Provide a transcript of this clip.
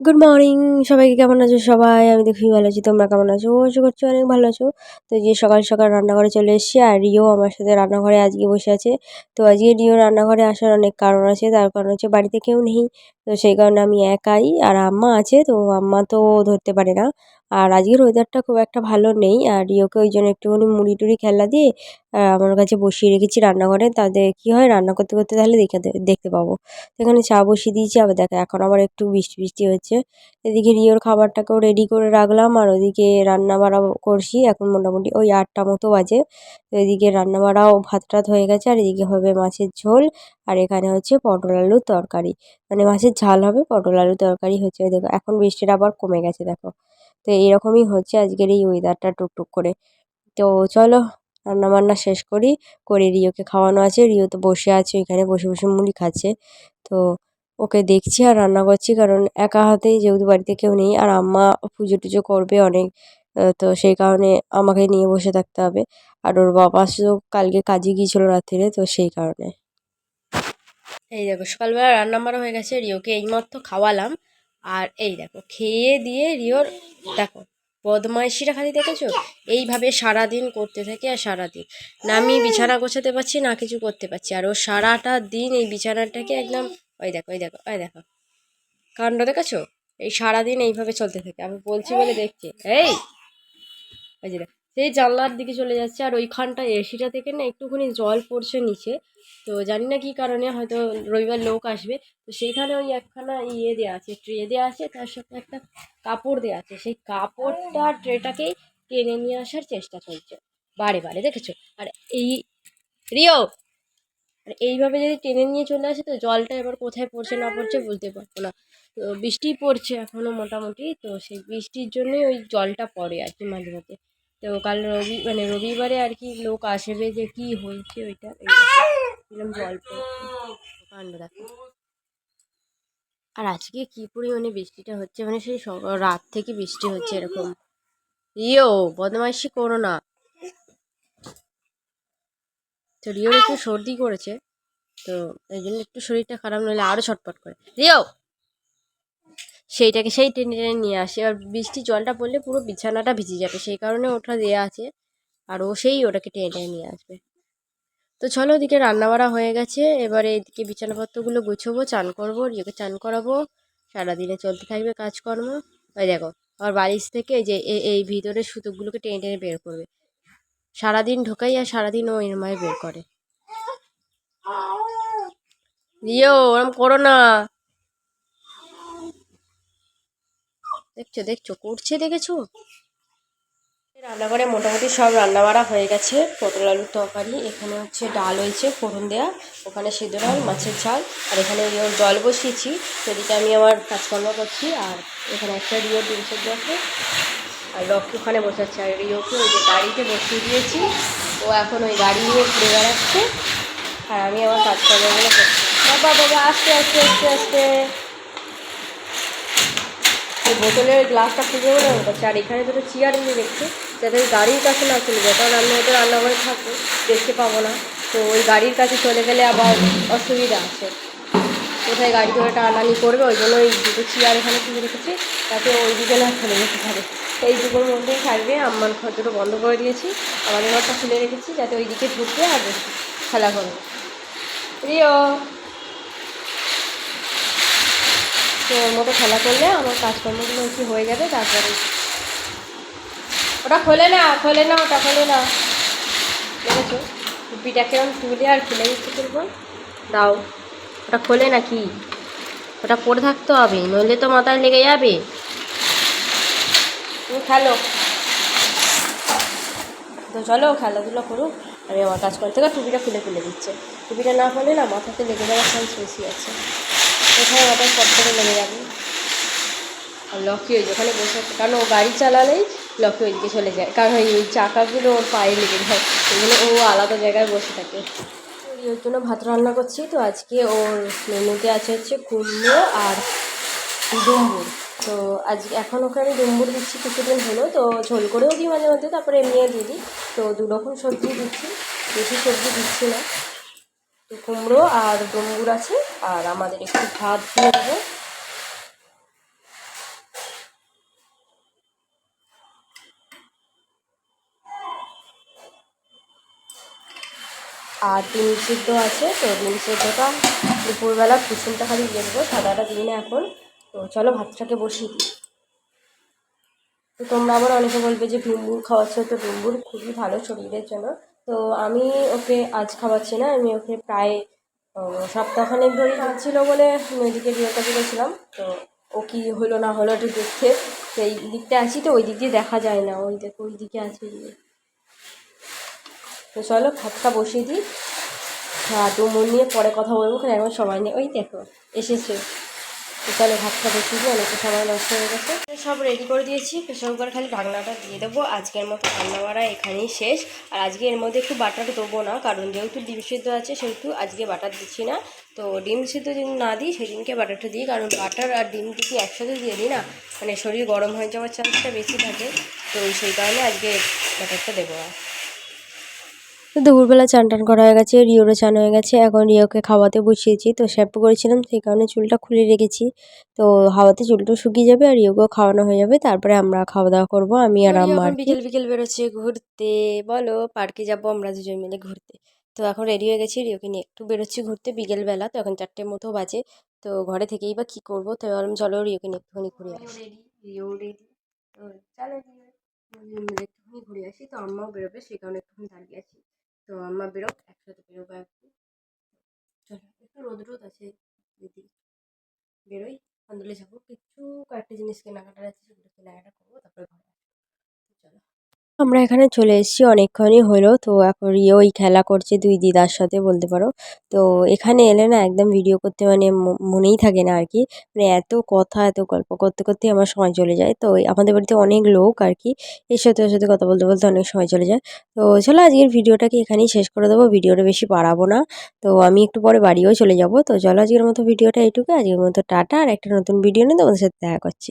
Good morning সবাইকে কেমন আছো? সবাই, আমি খুবই ভালো আছি। তোমরা কেমন আছো? আশা করছ অনেক ভালো আছো। তো যে সকাল সকাল রান্নাঘরে চলে এসেছি আর রিও আমার সাথে রান্নাঘরে আজকে বসে আছে। তো আজকে রিও রান্নাঘরে আসার অনেক কারণ আছে। তার কারণ হচ্ছে বাড়িতে কেউ নেই। তো সেই কারণে আমি একাই আর আম্মা আছে। তো আম্মা তো ধরতে পারে না। আর আজকের ওয়েদারটা খুব একটা ভালো নেই। আর রিওকে ওই জন্য একটুখানি মুড়ি টুড়ি খেলা দিয়ে আমার কাছে বসিয়ে রেখেছি রান্নাঘরে। তাতে কী হয়, রান্না করতে করতে তাহলে দেখে দেখতে পাবো। এখানে চা বসিয়ে দিয়েছি, আবার দেখো, এখন আবার একটু বৃষ্টি বৃষ্টি হচ্ছে। এদিকে রিওর খাবারটাকেও রেডি করে রাখলাম, আর ওদিকে রান্না বাড়া করছি। এখন মোটামুটি ওই আটটা মতো বাজে। তো এদিকে রান্না বাড়াও ভাত টাত হয়ে গেছে, আর এদিকে হবে মাছের ঝোল। আর এখানে হচ্ছে পটল আলুর তরকারি। মানে মাছের ঝাল হবে, পটল আলুর তরকারি হচ্ছে। দেখো, এখন বৃষ্টিটা আবার কমে গেছে, দেখো। তো এরকমই হচ্ছে আজকের এই ওয়েদারটা টুকটুক করে। তো চলো রান্না বান্না শেষ করি। করে রিওকে খাওয়ানো আছে। রিও তো বসে আছে ওইখানে বসে বসে মুড়ি খাচ্ছে। তো ওকে দেখছি আর রান্না করছি কারণ একা হাতেই যেহেতু বাড়িতে কেউ নেই আর আম্মা পুজো টুজো করবে অনেক তো সেই কারণে আমাকে নিয়ে বসে থাকতে হবে। আর ওর বাবা শুধু কালকে কাজে গিয়েছিল রাত্রিরে, তো সেই কারণে। এই দেখো, সকালবেলা রান্না হয়ে গেছে। রিওকে এইমাত্র খাওয়ালাম। আর এই দেখো, খেয়ে দিয়ে রিওর, দেখো বদমাইশিটা খালি দেখেছ? এইভাবে সারাদিন করতে থাকে আর সারাদিন। না আমি বিছানা গোছাতে পারছি, না কিছু করতে পারছি। আর ও সারাটা দিন এই বিছানাটাকে একদম, ওই দেখো ওই দেখো ওই দেখো, কাণ্ড দেখেছ এই সারাদিন এইভাবে চলতে থাকে। আমি বলছি বলে দেখছি। এই, ওই যে সেই জানলার দিকে চলে যাচ্ছে আর ওইখানটা এসিটা থেকে না একটুখানি জল পড়ছে নিচে। তো জানি না কী কারণে হয়তো রবিবার লোক আসবে। তো সেইখানে ওই একখানা ইয়ে দেওয়া আছে ট্রে দেওয়া আছে, তার সাথে একটা কাপড় দেওয়া আছে। সেই কাপড়টা ট্রেটাকেই টেনে নিয়ে আসার চেষ্টা চলছে। বারে বারে, দেখেছ? আর এই রিও, আর এইভাবে যদি টেনে নিয়ে চলে আসে তো জলটা এবার কোথায় পড়ছে না পড়ছে বুঝতে পারব না। তো বৃষ্টি পড়ছে এখনও মোটামুটি, তো সেই বৃষ্টির জন্যই ওই জলটা পড়ে আর কি মাঝে মাঝে তো কাল রবি মানে রবিবারে আর কি লোক আসবে যে কি হয়েছে ওইটা এরকম কাণ্ড দেখো। আর আজকে কি পরিমাণে বৃষ্টিটা হচ্ছে মানে সেই রাত থেকে বৃষ্টি হচ্ছে এরকম। ইয়ো বদমাইশি করো না। তো রিওর একটু সর্দি করেছে তো এই জন্য একটু শরীরটা খারাপ নইলে আরও ছটপট করে। রিও সেইটাকে, সেই টেনে টেনে নিয়ে আসে। আর বৃষ্টির জলটা পড়লে পুরো বিছানাটা ভিজে যাবে। সেই কারণে ওটা দেওয়া আছে। আর ও সেই ওটাকে টেনে টেনে নিয়ে আসবে। তো চলো ওদিকে রান্নাবাড়া হয়ে গেছে। এবারে এদিকে বিছানাপত্রগুলো গুছোবো, চান করব রিওকে চান করাবো। সারাদিনে চলতে থাকবে কাজকর্ম। ওই দেখো আর বালিশ থেকে যে এই ভিতরে সুতোগুলোকে টেনে টেনে বের করবে। সারাদিন ঢোকাই আর সারাদিন ও এরমায় বের করে। রিও ওরম করো না। দেখছ দেখছ, করছে দেখেছ? রান্নাঘরে মোটামুটি সব রান্না বাড়া হয়ে গেছে। পটল আলুর তরকারি, এখানে হচ্ছে ডাল হয়েছে, ফোড়ন দেওয়া ওখানে সিদ্ধ ডাল, মাছের ঝাল, আর এখানে রিওর জল বসিয়েছি, সেদিকে আমি আমার কাজকর্ম করছি, আর এখানে একটা রিওর ডিম আছে, আর লক্ষ্য ওখানে বসাচ্ছে, আর রিওকে ওই যে গাড়িতে বসিয়ে দিয়েছি, ও এখন ওই গাড়ি নিয়ে ঘুরে বেড়াচ্ছে, আর আমি আমার কাজকর্মগুলো করছি। বাবা বাবা, আস্তে আস্তে আস্তে আস্তে। এই বোতলের গ্লাসটা খুঁজে বলে করছে। আর এখানে দুটো চেয়ার নিয়ে দেখছি, যাতে ওই গাড়ির কাছে না চলে যায়, কারণ আমি হয়তো রান্নাঘরে থাকব, দেখতে পাবো না। তো ওই গাড়ির কাছে চলে গেলে আবার অসুবিধা আছে। কোথায় গাড়ি ধরে টানানি করবে, ওই জন্য ওই দুটো চেয়ার এখানে খুলে রেখেছি তাতে ওই দিকে না চলে যেতে পারে। এই দুটোর মধ্যেই থাকবে আমার ঘর দুটো বন্ধ করে দিয়েছি, আমাদের ঘরটা খুলে রেখেছি, যাতে ওই দিকে ঢুকবে আর খেলা করবে। প্রিয়! তো ওর মতো খেলা করলে আমার কাজকর্মগুলো কি হয়ে যাবে তারপরে। ওটা খোলে না খোলে না, ওটা খোলে না। দেখেছ? টুপিটা কেমন তুলে আর খুলে দিচ্ছে করব দাও। ওটা খোলে না কি? ওটা পরে থাকতে হবে, নইলে তো মাথায় লেগে যাবে। তুমি খেলো। তো চলো, খেলাধুলা করুক আমি আমার কাজ করতে থেকে টুপিটা খুলে খুলে দিচ্ছে। টুপিটা না হলে না, মাথাতে লেগে যাওয়ার চান্স বেশি আছে। কোথায় মাথায় পট করে লেগে যাবে। আর লক্ষ্মী ওই ওখানে বসে আছে। কারণ ও গাড়ি চালালেই লক্ষ্মী ওইদিকে চলে যায়। কারণ ওই চাকাগুলো ওর পায়ে লেগে যায়। ওই জন্য ও আলাদা জায়গায় বসে থাকে। ওর জন্য ভাত রান্না করছি। তো আজকে ওর মেনুতে আছে হচ্ছে কুমড়ো আর ডুম্বুর। তো আজ এখন ওকে আমি ডুম্বুর দিচ্ছি কিছুদিন হলো। তো ঝোল করেও দিই মাঝে মধ্যে। তারপরে এমনিও দিয়ে দিই। তো দু রকম সবজি দিচ্ছি। বেশি সবজি দিচ্ছি না। তো কুমড়ো আর ডুম্বুর আছে। আর আমাদের একটু ভাত দিয়ে দেবো। আর ডিম সিদ্ধ আছে, তো ডিম সিদ্ধটা দুপুরবেলা কুসুমটা খালি দিয়ে দেবো, সাদাটা দিই না এখন। তো চলো ভাতটাকে বসিয়ে দিই। তো তোমরা আবার অনেকে বলবে যে ডুম্বুর খাওয়াচ্ছ, তো ডুম্বুর খুবই ভালো শরীরের জন্য। তো আমি ওকে আজ খাওয়াচ্ছি না, আমি ওকে প্রায় সপ্তাহখানেক ধরেই যাচ্ছিল বলে বিয়ে কাছে গেছিলাম তো ও কি হলো না হলো একটু দেখতে। সেই দিকটা আছি তো, ওই দিক দিয়ে দেখা যায় না। ওই দেখো, ওই দিকে আছে। তো চলো, ভাতটা বসিয়ে দিই। হ্যাঁ তো মন নিয়ে পরে কথা বলব, কারণ এখন সবাই নেই। ওই দেখো, এসেছে। চলো ভাতটা বসিয়ে দিই অনেকটা সময় নষ্ট হয়ে গেছে। সব রেডি করে দিয়েছি প্রেশার কুকারে খালি ঢাকনাটা দিয়ে দেবো। আজকের মতো রান্না বাড়া এখানেই শেষ। আর আজকে এর মধ্যে একটু বাটার দেবো না, কারণ যেহেতু ডিম সিদ্ধ আছে, সেহেতু আজকে বাটার দিচ্ছি না। তো ডিম সিদ্ধ যদি না দিই, সেদিনকে বাটারটা দিই, কারণ বাটার আর ডিম যদি একসাথে দিয়ে দিই না মানে শরীর গরম হয়ে যাওয়ার চান্সটা বেশি থাকে। তো সেই কারণে আজকে বাটারটা দেবো না দুপুরবেলা চান টান করা হয়ে গেছে রিওরও চান হয়ে গেছে। এখন রিওকে খাওয়াতে বসিয়েছি তো শ্যাম্পু করেছিলাম সেই কারণে চুলটা খুলে রেখেছি। তো হাওয়াতে চুলটা শুকিয়ে যাবে আর রিওকেও খাওয়ানো হয়ে যাবে তারপরে আমরা খাওয়া দাওয়া করব আমি আর কি। বিকেল বিকেল বেরোচ্ছে ঘুরতে। বলো পার্কে যাব আমরা দুজন মিলে ঘুরতে। তো এখন রেডি হয়ে গেছি রিওকে নিয়ে একটু বেরোচ্ছি ঘুরতে বিকেলবেলা তো এখন চারটের মতো বাজে। তো ঘরে থেকেই বা কী করব তো ভাবলাম চলো রিওকে নিয়ে একটুখানি ঘুরে আসি। রেডি রিও রেডি তো চলো মিলে একটুখানি ঘুরে আসি তো আম্মাও বেরোবে সেই কারণে একটুখানি দাঁড়িয়ে আছি। তো আম্মা বেরোক, একসাথে বেরোবো একটু চলো, একটু রোদ রোদ আছে দিদি বেরোই। আন্দোলে যাব। কিছু কয়েকটা জিনিস কেনাকাটার আছে, সেগুলো কেনাকাটা করব, তারপরে ঘরে আমরা এখানে চলে এসেছি অনেকক্ষণই হলো, তো এখন ওই খেলা করছে দুই দিদার সাথে বলতে পারো। তো এখানে এলে না একদম ভিডিও করতে মানে মনেই থাকে না আর কি মানে এত কথা, এত গল্প করতে করতে আমার সময় চলে যায়। তো আমাদের বাড়িতে অনেক লোক আর কি এর সাথে, ওর সাথে কথা বলতে বলতে অনেক সময় চলে যায়। তো চলো আজকের ভিডিওটাকে এখানেই শেষ করে দেবো ভিডিওটা বেশি বাড়াবো না। তো আমি একটু পরে বাড়িও চলে যাব। তো চলো আজকের মতো ভিডিওটা এইটুকু। আজকের মতো টাটা, আর একটা নতুন ভিডিও নিয়ে তোমাদের সাথে দেখা করছি।